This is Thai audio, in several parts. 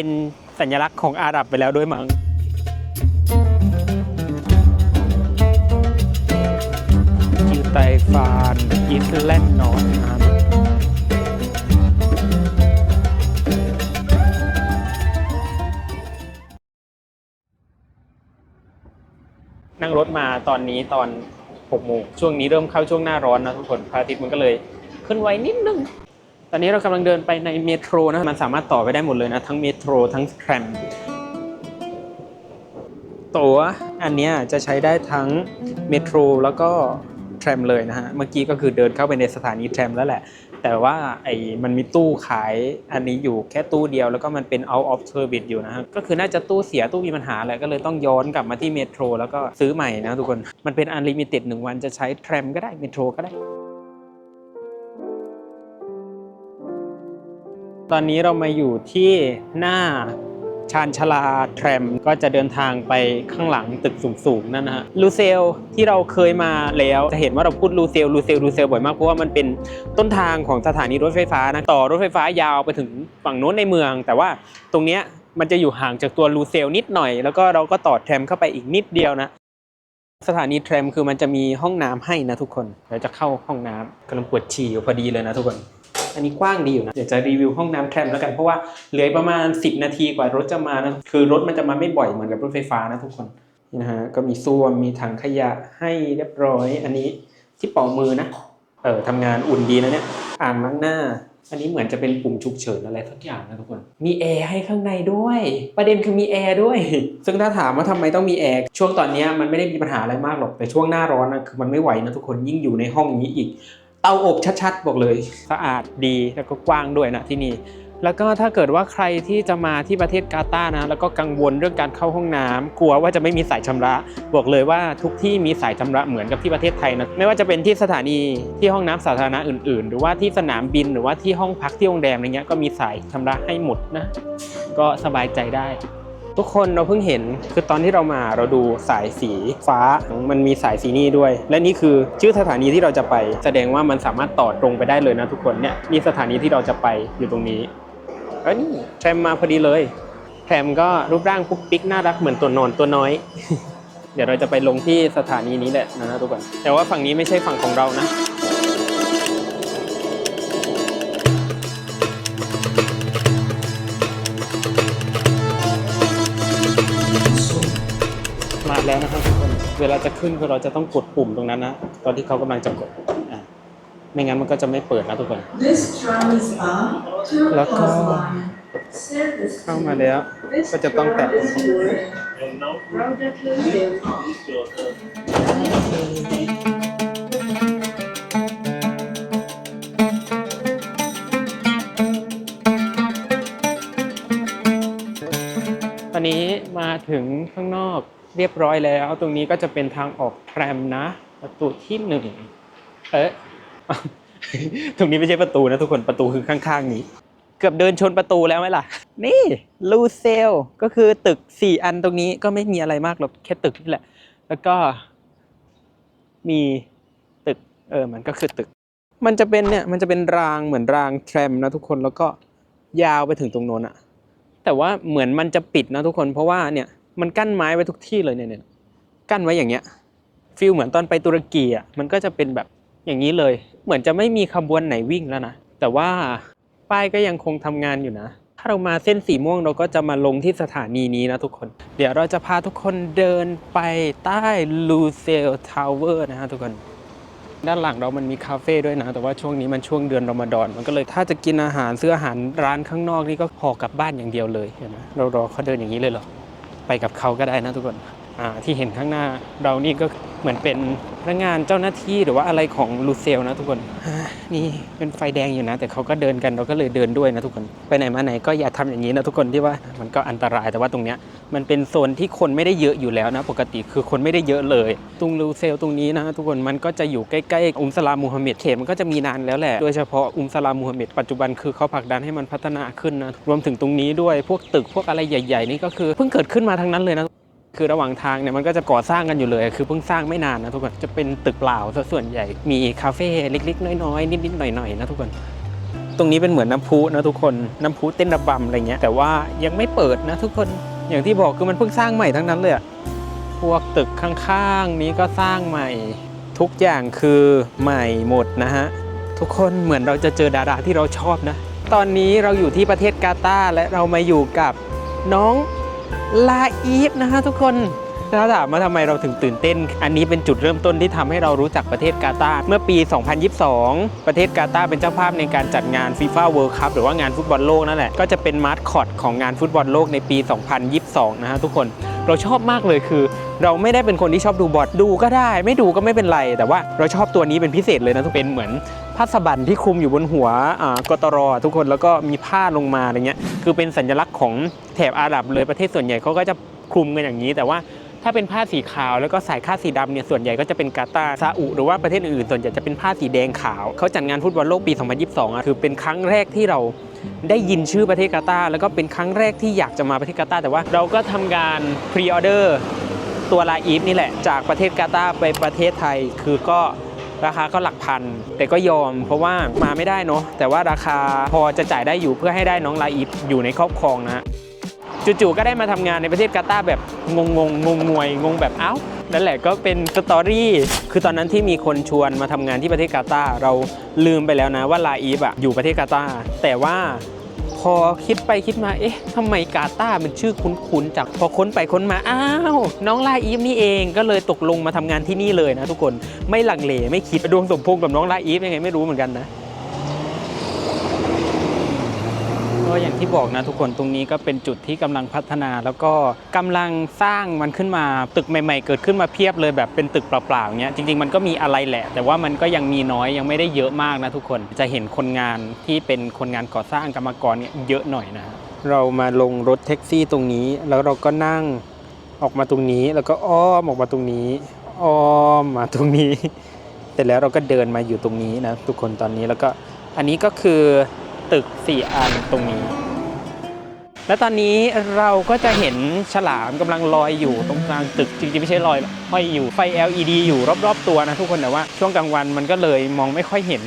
เป็นสัญลักษณ์ของอาหรับไปแล้วด้วยมั้งจิวไตฟานอิสแลนด์นอร์นะครับนั่งรถมาตอนนี้ตอน6โมงช่วงนี้เริ่มเข้าช่วงหน้าร้อนนะทุกคนพระอาทิตย์มันก็เลย ขึ้นไวนิดนึง ตอนนี้เรากำลังเดินไปในเมโทรนะมันสามารถต่อไปได้หมดเลยนะ ทั้งเมโทรทั้งแทรมตั๋วอันนี้จะใช้ได้ทั้งเมโทรแล้วก็แทรมเลยนะฮะ เมื่อกี้ก็คือเดินเข้าไปในสถานีแทรมแล้วแหละ แต่ว่าไอ้มันมีตู้ขายอันนี้อยู่แค่ตู้เดียวแล้วก็มันเป็น out of service อยู่นะฮะ ก็คือน่าจะตู้เสียตู้มีปัญหาอะไรก็เลยต้องย้อนกลับมาที่เมโทรแล้วก็ซื้อใหม่นะทุกคน มันเป็น unlimited หนึ่งวันจะใช้แทรมก็ได้เมโทรก็ได้ ตอนนี้เรามาอยู่ที่หน้าชานชาลาแทรมก็จะเดินทางไปข้างหลังตึกสูงๆนั่นนะฮะลูเซลที่เราเคยมาแล้วจะเห็นว่าเราพูดลูเซลลูเซลลูเซลบ่อยมากเพราะว่ามันเป็นต้นทางของสถานีรถไฟฟ้านะต่อรถไฟฟ้ายาวไปถึงฝั่งโน้นในเมือง แต่ว่าตรงเนี้ยมันจะอยู่ห่างจากตัวลูเซลนิดหน่อย แล้วก็เราก็ต่อแทรมเข้าไปอีกนิดเดียวนะสถานีแทรมคือมันจะมีห้องน้ำให้นะทุกคนเราจะเข้าห้องน้ำกำลังปวดฉี่อยู่พอดีเลยนะทุกคน อันนี้กว้างดีอยู่นะ เดี๋ยวจะรีวิวห้องน้ำแทรมแล้วกันเพราะว่าเหลือประมาณ 10 นาทีกว่ารถจะมานะคือรถมันจะมาไม่บ่อยเหมือนกับรถไฟฟ้านะทุกคนนี่นะฮะก็มีส้วมมีถังขยะให้เรียบร้อย อันนี้ที่เป่ามือนะเออทำงานอุ่นดีนะเนี่ยอ่างล้างหน้า อันนี้เหมือนจะเป็นปุ่มฉุกเฉินอะไรสักอย่างนะทุกคน มีแอร์ให้ข้างในด้วย ประเด็นคือมีแอร์ด้วย ซึ่งถ้าถามว่าทำไมต้องมีแอร์ช่วงตอนนี้มันไม่ได้มีปัญหาอะไรมากหรอกแต่ช่วงหน้าร้อนนะคือมันไม่ไหวนะทุกคนยิ่งอยู่ในห้องนี้อีก เตาอบชัดๆ บอกเลยสะอาดดีแล้วก็กว้างด้วยนะที่นี่ แล้วก็ถ้าเกิดว่าใครที่จะมาที่ประเทศกาตาร์นะแล้วก็กังวลเรื่องการเข้าห้องน้ำกลัวว่าจะไม่มีสายชำระ บอกเลยว่าทุกที่มีสายชำระเหมือนกับที่ประเทศไทยนะไม่ว่าจะเป็นที่สถานีที่ห้องน้ำสาธารณะอื่นๆ หรือว่าที่สนามบินหรือว่าที่ห้องพักที่โรงแรมอะไรเงี้ยก็มีสายชำระให้หมดนะก็สบายใจได้ ทุกคนเราเพิ่งเห็นคือตอนที่เรามาเราดูสายสีฟ้ามันมีสายสีนี้ด้วย และนี่คือชื่อสถานีที่เราจะไป แสดงว่ามันสามารถต่อตรงไปได้เลยนะทุกคนเนี่ยนี่สถานีที่เราจะไปอยู่ตรงนี้เอ้ยนี่แทรมมาพอดีเลยแทรมก็รูปร่างปุ๊กปิ๊กน่ารักเหมือนตัวนอนตัวน้อย เดี๋ยวเราจะไปลงที่สถานีนี้แหละนะทุกคนแต่ว่าฝั่งนี้ไม่ใช่ฝั่งของเรานะ เวลาจะขึ้นคือเราจะต้องกดปุ่มตรงนั้นนะตอนที่เขากำลังจะกดอะไม่งั้นมันก็จะไม่เปิดนะทุกคน This tram is bound to Look Cross on. Line. Service เข้ามาแล้ว This ก็จะต้องแตะ tram is moving. Road inclusive. ตอนนี้มาถึงข้างนอก เรียบร้อยแล้ว ตรงนี้ก็จะเป็นทางออกแทรมนะ ประตูที่หนึ่งเอ๊ะตรงนี้ไม่ใช่ประตูนะทุกคนประตูคือข้างๆนี้ เกือบเดินชนประตูแล้วไหมล่ะ นี่ลูเซลก็คือตึกสี่อันตรงนี้ก็ไม่มีอะไรมากหรอกแค่ตึกนี่แหละ แล้วก็มีตึกเออมันก็คือตึก มันจะเป็นเนี่ยมันจะเป็นรางเหมือนรางแทรมนะทุกคนแล้วก็ยาวไปถึงตรงโน้นอะแต่ว่าเหมือนมันจะปิดนะทุกคนเพราะว่าเนี่ย มันกั้นไม้ไว้ทุกที่เลยเนี่ยเนี่ยกั้นไว้อย่างเงี้ยฟีลเหมือนตอนไปตุรกีอะมันก็จะเป็นแบบอย่างนี้เลย เหมือนจะไม่มีขบวนไหนวิ่งแล้วนะแต่ว่าป้ายก็ยังคงทำงานอยู่นะ ถ้าเรามาเส้นสีม่วงเราก็จะมาลงที่สถานีนี้นะทุกคน เดี๋ยวเราจะพาทุกคนเดินไปใต้ลูเซลทาวเวอร์นะฮะทุกคน ด้านหลังเรามันมีคาเฟ่ด้วยนะ แต่ว่าช่วงนี้มันช่วงเดือนรอมฎอน มันก็เลยถ้าจะกินอาหารซื้ออาหารร้านข้างนอกนี่ก็ห่อกลับบ้านอย่างเดียวเลยเห็นไหมเรารอเขาเดินอย่างนี้เลยเหรอ กับเขาก็ได้นะทุกคนอ่าที่เห็นข้างหน้าเรานี่ก็ เหมือนเป็นพนักงานเจ้าหน้าที่หรือว่าอะไรของลูเซลนะทุกคนนี่เป็นไฟแดงอยู่นะ แต่เขาก็เดินกันเราก็เลยเดินด้วยนะทุกคนไปไหนมาไหนก็อย่าทำอย่างนี้นะทุกคนที่ว่ามันก็อันตรายแต่ว่าตรงเนี้ยมันเป็นโซนที่คนไม่ได้เยอะอยู่แล้วนะ ปกติคือคนไม่ได้เยอะเลย ตรงลูเซลตรงนี้นะทุกคนมันก็จะอยู่ใกล้ๆอุมสลามมูฮัมหม็ดเขตมันก็จะมีนานแล้วแหละโดยเฉพาะอุมสลามมูฮัมหม็ดปัจจุบันคือเขาผลักดันให้มันพัฒนาขึ้นนะรวมถึงตรงนี้ด้วยพวกตึกพวกอะไรใหญ่ ๆ นี่ก็คือเพิ่งเกิดขึ้นมาทั้งนั้นเลยนะ คือระหว่างทางเนี่ยมันก็จะก่อสร้างกันอยู่เลย คือเพิ่งสร้างไม่นานนะทุกคนจะเป็นตึกเปล่าส่วนใหญ่มีคาเฟ่เล็กๆ น้อยๆ นิดๆหน่อยๆนะทุกคน ตรงนี้เป็นเหมือนน้ำพุนะทุกคนน้ำพุเต้นระบำอะไรเงี้ยแต่ว่ายังไม่เปิดนะทุกคนอย่างที่บอกคือมันเพิ่งสร้างใหม่ทั้งนั้นเลยพวกตึกข้างๆนี้ก็สร้างใหม่ทุกอย่างคือใหม่หมดนะฮะทุกคนเหมือนเราจะเจอดาราที่เราชอบนะ ตอนนี้เราอยู่ที่ประเทศกาตาร์และเรามาอยู่กับน้อง ลาอีฟนะฮะทุกคนถ้าถามว่าทำไมเราถึงตื่นเต้น อันนี้เป็นจุดเริ่มต้นที่ทำให้เรารู้จักประเทศกาตาร์เมื่อปี 2022 ประเทศกาตาร์เป็นเจ้าภาพในการจัดงานฟีฟ่าเวิลด์คัพหรือว่างานฟุตบอลโลกนั่นแหละ ก็จะเป็นมาร์ทคอตของงานฟุตบอลโลกในปี 2022 นะฮะทุกคน เราชอบมากเลยคือ เราไม่ได้เป็นคนที่ชอบดูบอลดูก็ได้ ไม่ดูก็ไม่เป็นไร แต่ว่าเราชอบตัวนี้เป็นพิเศษเลยนะทุกเป็นเหมือน ผ้าสบันที่คลุมอยู่บนหัวกตรทุกคนแล้วก็มีผ้าลงมาอะไรเงี้ยคือเป็นสัญลักษณ์ของแถบอาหรับเลยประเทศส่วนใหญ่เขาก็จะคลุมกันอย่างนี้ แต่ว่าถ้าเป็นผ้าสีขาวแล้วก็สายคาดสีดำเนี่ยส่วนใหญ่ก็จะเป็นกาตาร์ซาอุหรือว่าประเทศอื่นส่วนใหญ่จะเป็นผ้าสีแดงขาวเขาจัดงานฟุตบอลโลกปี 2022อะคือเป็นครั้งแรกที่เราได้ยินชื่อประเทศกาตาร์แล้วก็เป็นครั้งแรกที่อยากจะมาประเทศกาตาร์แต่ว่าเราก็ทำการพรีออเดอร์ตัวลาอีฟนี่แหละจากประเทศกาตาร์ไปประเทศไทยคือก็ ราคาก็หลักพัน แต่ก็ยอม เพราะว่ามาไม่ได้เนาะแต่ว่าราคาพอจะจ่ายได้อยู่เพื่อให้ได้น้องลาอีฟอยู่ในครอบครองนะจู่ๆก็ได้มาทำงานในประเทศกาตาร์แบบงงงงงงงวยงงแบบเอ้านั่นแหละก็เป็นสตอรี่คือตอนนั้นที่มีคนชวนมาทำงานที่ประเทศกาตาร์เราลืมไปแล้วนะว่าลาอีฟอะอยู่ประเทศกาตาร์แต่ว่า พอคิดไปคิดมา เอ๊ะทำไมกาตาร์มันชื่อคุ้นๆจากพอค้นไปค้นมา อ้าว น้องลาอีฟนี่เองก็เลยตกลงมาทำงานที่นี่เลยนะทุกคน ไม่ลังเลไม่คิดดวงสมพงษ์กับน้องลาอีฟยังไงไม่รู้เหมือนกันนะ ก็อย่างที่บอกนะทุกคนตรงนี้ก็เป็นจุดที่กำลังพัฒนา แล้วก็กำลังสร้างมันขึ้นมาตึกใหม่ ๆ เกิดขึ้นมาเพียบเลยแบบเป็นตึกเปล่าๆเงี้ยจริงๆมันก็มีอะไรแหละ แต่ว่ามันก็ยังมีน้อยยังไม่ได้เยอะมากนะทุกคนจะเห็นคนงานที่เป็นคนงานก่อสร้างกรรมกรเนี่ยเยอะหน่อยนะเรามาลงรถแท็กซี่ตรงนี้ แล้วเราก็นั่งออกมาตรงนี้ แล้วก็อ้อมออกมาตรงนี้อ้อมมาตรงนี้ เสร็จแล้วเราก็เดินมาอยู่ตรงนี้นะทุกคนตอนนี้แล้วก็อันนี้ก็คือ ตึก 4 อันตรงนี้ และตอนนี้เราก็จะเห็นฉลามกำลังลอยอยู่ตรงกลางตึกจริงๆไม่ใช่ลอยห้อยอยู่ไฟ LED อยู่รอบๆตัวนะทุกคนแต่ว่าช่วงกลางวันมันก็เลยมองไม่ค่อยเห็น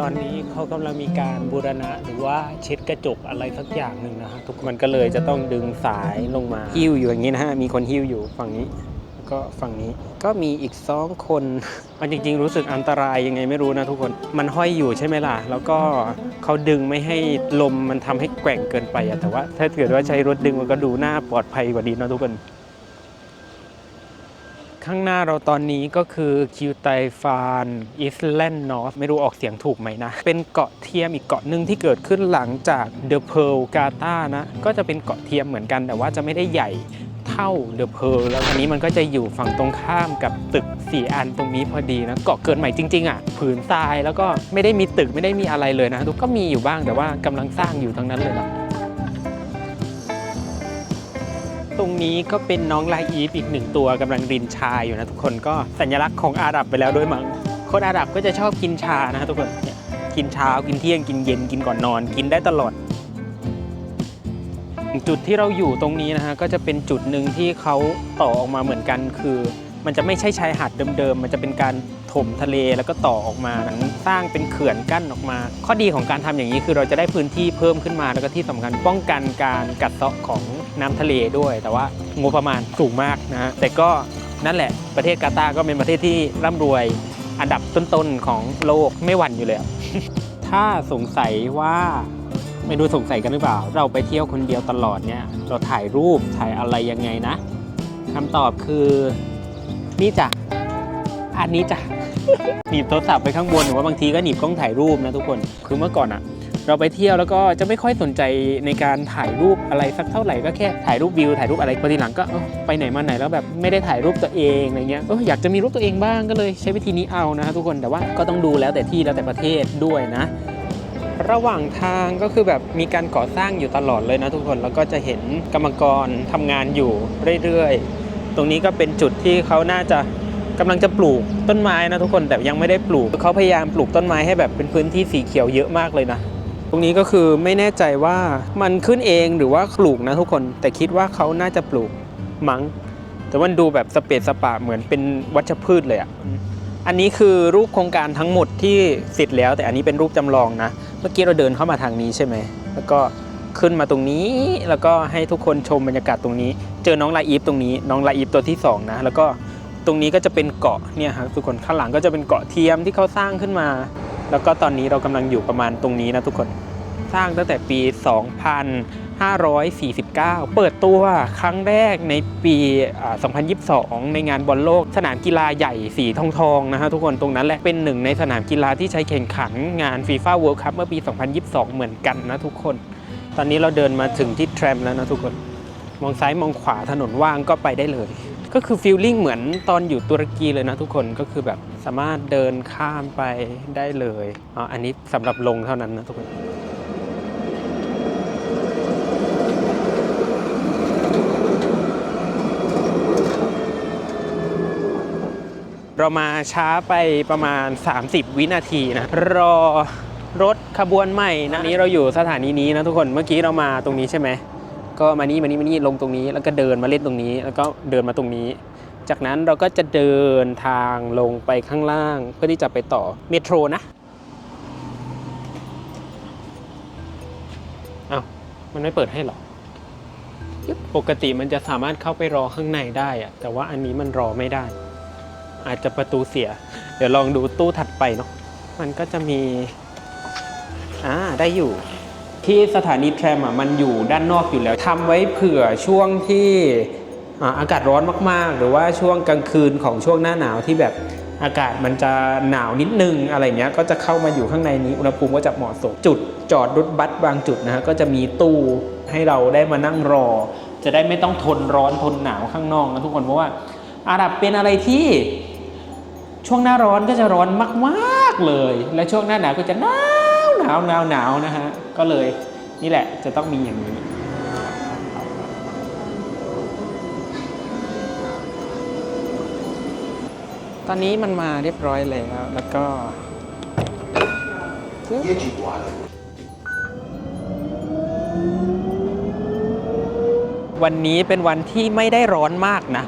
ตอนนี้เขากำลังมีการบูรณะหรือว่าเช็ดกระจกอะไรสักอย่างหนึ่งนะฮะทุกคนมันก็เลยจะต้องดึงสายลงมาหิ้วอยู่อย่างนี้นะฮะมีคนหิ้วอยู่ฝั่งนี้ ก็ฝั่งนี้ก็มีอีกสองคนมันจริง ๆ รู้สึกอันตรายยังไงไม่รู้นะทุกคนมันห้อยอยู่ใช่ไหมล่ะ แล้วก็เขาดึงไม่ให้ลมมันทำให้แกว่งเกินไปอะแต่ว่า ถ้าเกิดว่าใช้รถดึงมันก็ดูน่าปลอดภัยกว่าดีนะทุกคน ข้างหน้าเราตอนนี้ก็คือคิวไตฟานอิสแลนด์นอร์ไม่รู้ออกเสียงถูกไหมนะ เป็นเกาะเทียมอีกเกาะหนึ่งที่เกิดขึ้นหลังจากเดอะเพลกาตานะ ก็จะเป็นเกาะเทียมเหมือนกันแต่ว่าจะไม่ได้ใหญ่ เท่าเดอะเพลแล้วอันนี้มันก็จะอยู่ฝั่งตรงข้ามกับตึก 4 อันตรงนี้พอดีนะเกาะเกิดใหม่จริงๆอะผืนทรายแล้วก็ไม่ได้มีตึกไม่ได้มีอะไรเลยนะทุกก็มีอยู่บ้างแต่ว่ากำลังสร้างอยู่ทั้งนั้นเลยนะตรงนี้ก็เป็นน้องลาอีฟอีกหนึ่งตัวกำลังรินชาอยู่นะทุกคนก็สัญลักษณ์ของอาหรับไปแล้วด้วยมั้งคนอาหรับก็จะชอบกินชานะทุกคนกินเช้ากินเที่ยงกินเย็นกินก่อนนอน กินได้ตลอด จุดที่เราอยู่ตรงนี้นะฮะก็จะเป็นจุดหนึ่งที่เขาต่อออกมาเหมือนกัน คือ มันจะไม่ใช่ชายหาดเดิมๆ มันจะเป็นการถมทะเลแล้วก็ต่อออกมาสร้างเป็นเขื่อนกั้นออกมา ข้อดีของการทำอย่างนี้คือเราจะได้พื้นที่เพิ่มขึ้นมาแล้วก็ที่สำคัญป้องกันการกัดเซาะของน้ำทะเลด้วย แต่ว่างบประมาณสูงมากนะฮะแต่ก็นั่นแหละประเทศกาตาร์ก็เป็นประเทศที่ร่ำรวยอันดับต้นๆของโลกไม่หวั่นอยู่แล้วถ้าสงสัยว่า ไม่รู้สงสัยกันหรือเปล่า เราไปเที่ยวคนเดียวตลอดเนี่ย เราถ่ายรูปถ่ายอะไรยังไงนะคำตอบคือนี่จ้ะอันนี้จ้ะหนีบโทรศัพท์ไปข้างบนหรือว่าบางทีก็หนีบกล้องถ่ายรูปนะทุกคนคือเมื่อก่อนอะเราไปเที่ยวแล้วก็จะไม่ค่อยสนใจในการถ่ายรูปอะไรสักเท่าไหร่ก็แค่ถ่ายรูปวิวถ่ายรูปอะไรพอทีหลังก็ไปไหนมาไหนแล้วแบบไม่ได้ถ่ายรูปตัวเองอะไรเงี้ยอออยากจะมีรูปตัวเองบ้างก็เลยใช้วิธีนี้เอานะทุกคนแต่ว่าก็ต้องดูแล้วแต่ที่แล้วแต่ประเทศด้วยนะ ระหว่างทางก็คือแบบมีการก่อสร้างอยู่ตลอดเลยนะทุกคนแล้วก็จะเห็นกรรมกรทำงานอยู่เรื่อยๆ ตรงนี้ก็เป็นจุดที่เขาน่าจะกำลังจะปลูกต้นไม้นะทุกคนแต่ยังไม่ได้ปลูกเขาพยายามปลูกต้นไม้ให้แบบเป็นพื้นที่สีเขียวเยอะมากเลยนะตรงนี้ก็คือไม่แน่ใจว่ามันขึ้นเองหรือว่าปลูกนะทุกคน แต่คิดว่าเขาน่าจะปลูกมั้ง แต่มันดูแบบสเปซสปะเหมือนเป็นวัชพืชเลยอะ่ะอันนี้คือรูปโครงการทั้งหมดที่เสร็จแล้ว แต่อันนี้เป็นรูปจำลองนะ มื่อกี้เราเดินเข้ามาทางนี้ใช่ไหม แล้วก็ขึ้นมาตรงนี้ แล้วก็ให้ทุกคนชมบรรยากาศตรงนี้ เจอน้องลาอีฟตรงนี้ น้องลาอีฟตัวที่สองนะ แล้วก็ตรงนี้ก็จะเป็นเกาะเนี่ยครับทุกคนข้างหลังก็จะเป็นเกาะเทียมที่เขาสร้างขึ้นมา แล้วก็ตอนนี้เรากำลังอยู่ประมาณตรงนี้นะทุกคน สร้างตั้งแต่ปี 2549 เปิดตัวครั้งแรกในปี 2022 ในงานบอลโลก สนามกีฬาใหญ่สีทองทองนะฮะทุกคนตรงนั้นแหละ เป็นหนึ่งในสนามกีฬาที่ใช้แข่งขันงาน FIFA World Cup เมื่อปี 2022 เหมือนกันนะทุกคน ตอนนี้เราเดินมาถึงที่แทรมแล้วนะทุกคน มองซ้ายมองขวาถนนว่างก็ไปได้เลย ก็คือฟีลลิ่งเหมือนตอนอยู่ตุรกีเลยนะทุกคน ก็คือแบบสามารถเดินข้ามไปได้เลยอ๋ออันนี้สำหรับลงเท่านั้นนะทุกคน เรามาช้าไปประมาณ 30 วินาทีนะ รอรถขบวนใหม่นะอันนี้เราอยู่สถานีนี้นะทุกคนเมื่อกี้เรามาตรงนี้ใช่ไหมก็มานี่มานี่มานี่ลงตรงนี้ แล้วก็เดินมาเล่นตรงนี้ แล้วก็เดินมาตรงนี้ จากนั้นเราก็จะเดินทางลงไปข้างล่าง เพื่อที่จะไปต่อเมโทรนะเอา้ามันไม่เปิดให้หรอปกติมันจะสามารถเข้าไปรอข้างในได้อะแต่ว่าอันนี้มันรอไม่ได้ อาจจะประตูเสีย เดี๋ยวลองดูตู้ถัดไปเนาะมันก็จะมีอ่าได้อยู่ ที่สถานีแทรมอะมันอยู่ด้านนอกอยู่แล้วทำไว้เผื่อช่วงที่อ่าอากาศร้อนมากๆ หรือว่าช่วงกลางคืนของช่วงหน้าหนาวที่แบบอากาศมันจะหนาวนิดนึงอะไรเงี้ยก็จะเข้ามาอยู่ข้างในนี้อุณหภูมิก็จะเหมาะสมจุด จอดรถบัสบางจุดนะฮะก็จะมีตู้ให้เราได้มานั่งรอ จะได้ไม่ต้องทนร้อนทนหนาวข้างนอกนะทุกคนเพราะว่าอาหรับเป็นอะไรที่ ช่วงหน้าร้อนก็จะร้อนมาก ๆเลย และช่วงหน้าหนาวก็จะหนาวหนาวหนาวหนาวนะฮะก็เลยนี่แหละจะต้องมีอย่างนี้ตอนนี้มันมาเรียบร้อยแล้ว แล้วก็วันนี้เป็นวันที่ไม่ได้ร้อนมากนะ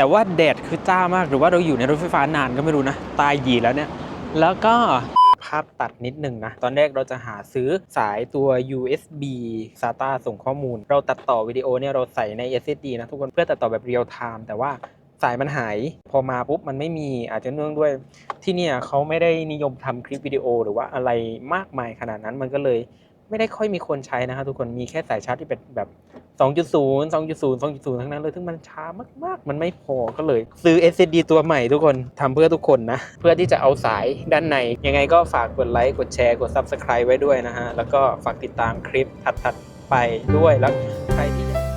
แต่ว่าแดดคือจ้ามากหรือว่าเราอยู่ในรถไฟฟ้านานก็ไม่รู้นะ ตายหยีแล้วเนี่ย แล้วก็ภาพตัดนิดนึงนะ ตอนแรกเราจะหาซื้อสายตัว USB SATA ส่งข้อมูล เราตัดต่อวิดีโอเนี่ยเราใส่ใน SSD นะทุกคนเพื่อตัดต่อแบบเรียลไทม์แต่ว่าสายมันหาย พอมาปุ๊บมันไม่มีอาจจะเนื่องด้วยที่เนี่ยเขาไม่ได้นิยมทำคลิปวิดีโอหรือว่าอะไรมากมายขนาดนั้นมันก็เลย ไม่ได้ค่อยมีคนใช้นะครับทุกคนมีแค่สายชาร์จที่เป็นแบบ 2.0 2.0 2.0 ทั้งนั้นเลยซึ่งมันช้ามากๆ มันไม่พอก็เลย ซื้อ SSD ตัวใหม่ทุกคนทำเพื่อทุกคนนะ เพื่อที่จะเอาสายด้านใน ยังไงก็ฝากกดไลค์ กดแชร์ กด Subscribe ไว้ด้วยนะฮะ แล้วก็ฝากติดตามคลิปถัดๆไปด้วยแล้วใครที่